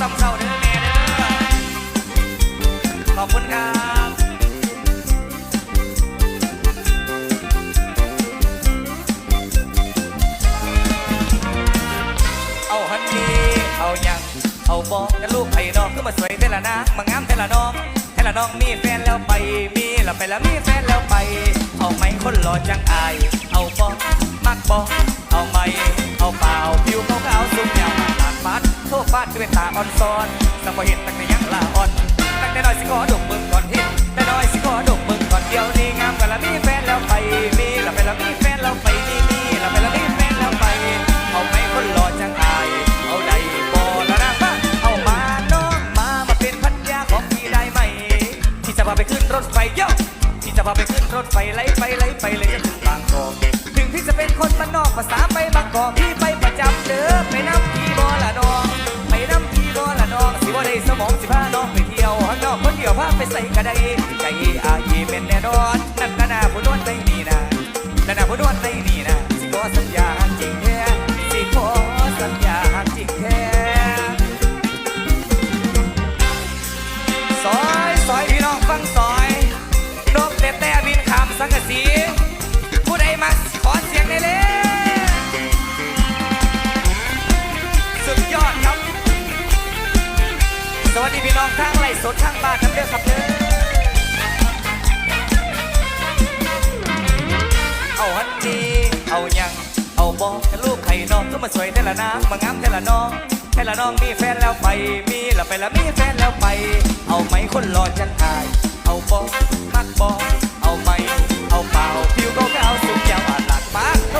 ซ้ำเศร้าเด้อแม่เด้อขอบคุณครับเอาฮันนี่เอาหยังเอาบอกกันลูกไผ่น้องก็มาสวยเทละนะมางามเทละน้องเทละน้องมีแฟนแล้วไปมีแล้วไปแล้วมีแฟนแล้วไป เอาไหมคนหล่อจังอาย เอาบอกมักบอกเอาไหมเอาเปล่าผิวขาวๆสูงยาวหลา กฟัดโทษฟาดด้วยตาอ่อนซ้อนสังบ่เห็นตั้งแต่ยังลาอ่อนตั้งแต่น้อยสิขอดมมึงก่อนเห็นแต่น้อยสิขอดมมึงก่อนเดียวนี้งามกว่าละมีแฟนแล้วไปมีแล้วไปแล้วมีแฟนแล้วไปมีมีแล้วไปแล้วมีแฟนแล้วไป เอาไหมคนหล่อจังอาย เอาได้บ่ละนะมาเอามาน้องมามาเป็นพันยาของพี่ได้ไหม ที่จะพาไปขึ้นรถไฟโยที่จะพาไปขึ้นรถไฟไล่ไปไล่ไปเลยจะถึงบางกอก พี่จะเป็นคนบ้านนอกภาษาไปบางกอกพี่ไปประจำเด้อไปน้ำพี่บ่ละน้องไปน้ำพี่บ่ละน้องสิบ่ได้สมองสิพาน้องไปเที่ยวข้างนอกคนเดียวพาไปใส่กระไดใจอายีเป็นแน่นอนนั่นก็น่าผู้นวลได้นี่นะนั่นน่าผู้นวลได้นี่นะสิขอสัญญาจริงแท้สิขอสัญญาจริงแท้ซอยซอยพี่น้องฟังซอย ทางไลสดทางบ้านน้ำเด้อครับเด้อเอาฮันดีเอายังเอาบอกกันลูกไข่น้องก็มาสวยเทละนะมางามเทละน้องเทละน้องมีแฟนแล้วไปมีแล้วไปแล้วมีแฟนแล้วไป เอาไหมคนรอจังอาย เอาบอกมักบอกเอาไหมเอาเปล่าผิวขาวๆสุดยาวอาดหลักปากโ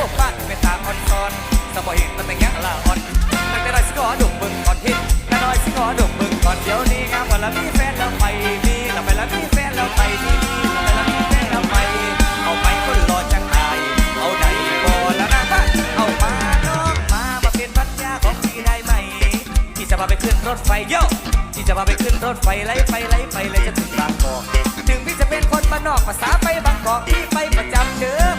รถไฟโยที่จะพาไปขึ้นรถไฟไล่ไปไล่ไปเลยจะถึงบางกอกถึงพี่จะเป็นคนบ้านนอกภาษาไปบางกอกพี่ไปประจำเด้อ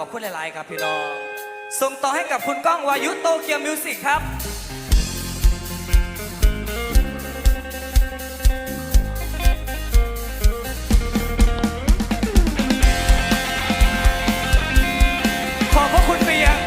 อบคุณหลาย ๆ ครับพี่น้อง ส่งต่อให้กับคุณก้องวายุโตเกียวมิวสิกครับขอบพระคุณไปยัง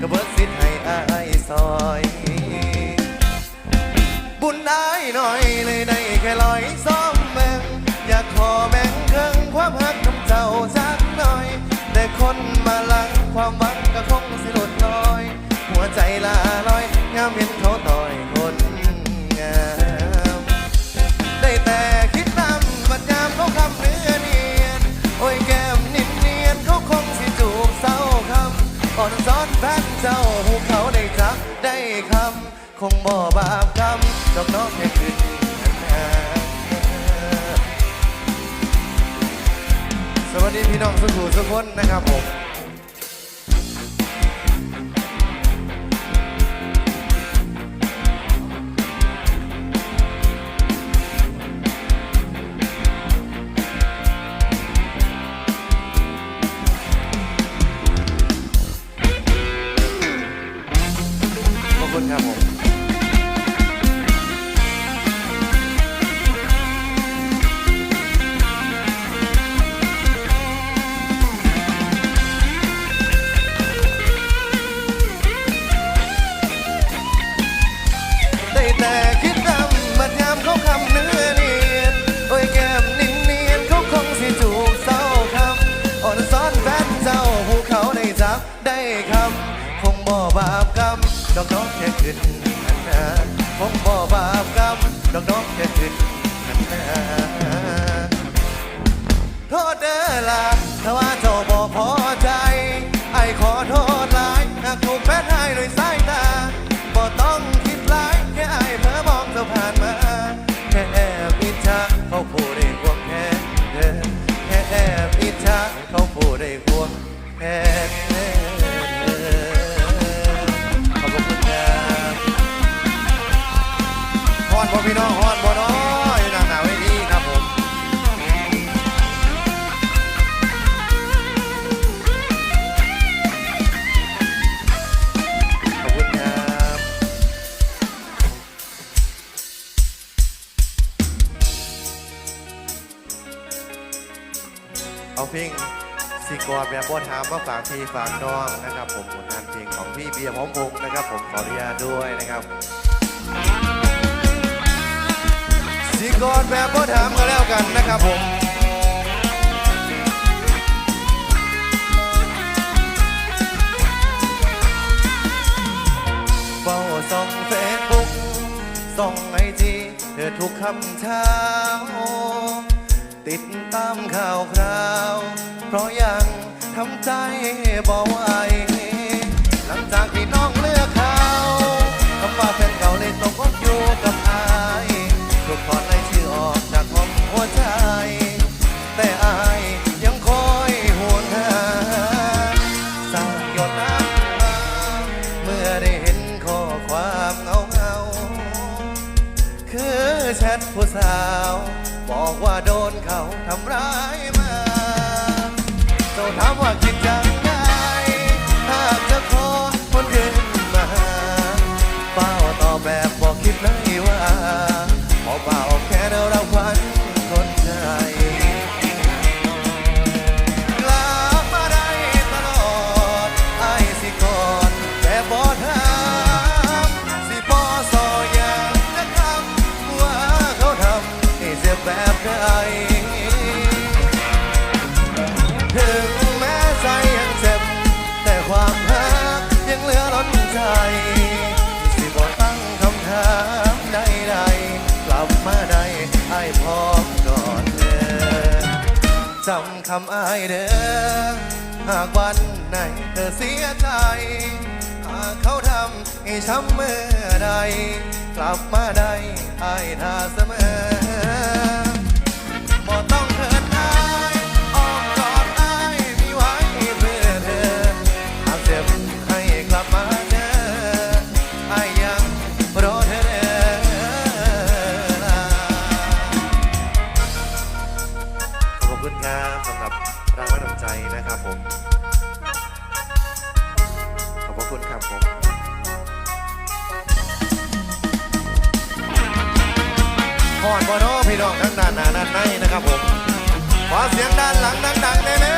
ก็เบิดสิทธิ์ให้อายซอย บุญอายหน่อยเลยได้แค่ลอยซ้อมแบ่งอยากขอแบ่งเครื่องความหักกับเจ้าสักหน่อย แต่คนมาหลังความหวังก็คงสิลดน้อย หัวใจลาลอยงามเห็นเขาต่อ คำคงบ่บาปกรรมดอกน้องให้ขึ้นสวัสดีพี่น้องสุขุสุขคนนะครับผม ดอกดอกแค่ขึ้นหันหน้าผมบ่บาปกรรมดอกดอกแค่ขึ้นหันหน้า เพลงสิกอดแบบบอถามมาฝากพี่ฝากน้องนะครับ ผมผลงานเพลงของพี่เบียร์พร้อมพงษ์นะครับ ผมขออนุญาตด้วยนะครับสีกอดแบบบอถามก็แล้วกันนะครับผมเฝ้าส่องเฟซบุ๊กส่องไอจีเธอทุกคำเช้า ติดตามข่าวคราว เพราะยังทำใจบ่ไหวหลังจากที่น้องเลือกเขาคำว่าแฟนเก่าเลยตกอกอยู่กับอายถูกถอนในชื่อออกจากห้องหัวใจ แต่อายยังคอยห่วงหาสางหยดน้ำตาเมื่อได้เห็นข้อความเงาเงาคือแชทผู้สาว บอกว่าโดนเขาทำร้ายมาเจ้าถามว่าคิดจังไงหากจะขอคนอื่นมาเป้าตอบแบบบอกคิดเลยว่าพอเป้า มาได้ไอ้ายพร้อมก่อนเธอจำคำอายเด้อหากวันไหนเธอเสียใจ หากเขาทำให้ช้ำเมื่อใด กลับมาได้อายท่าเสมอ ดงามสำหรับรางวัลน้ำใจนะครับผม ขอบพระคุณครับผมพอดบอโนพี่น้องทั้งด้านหน้าด้านในนะครับผม ขอเสียงด้านหลังดังๆเลยนะ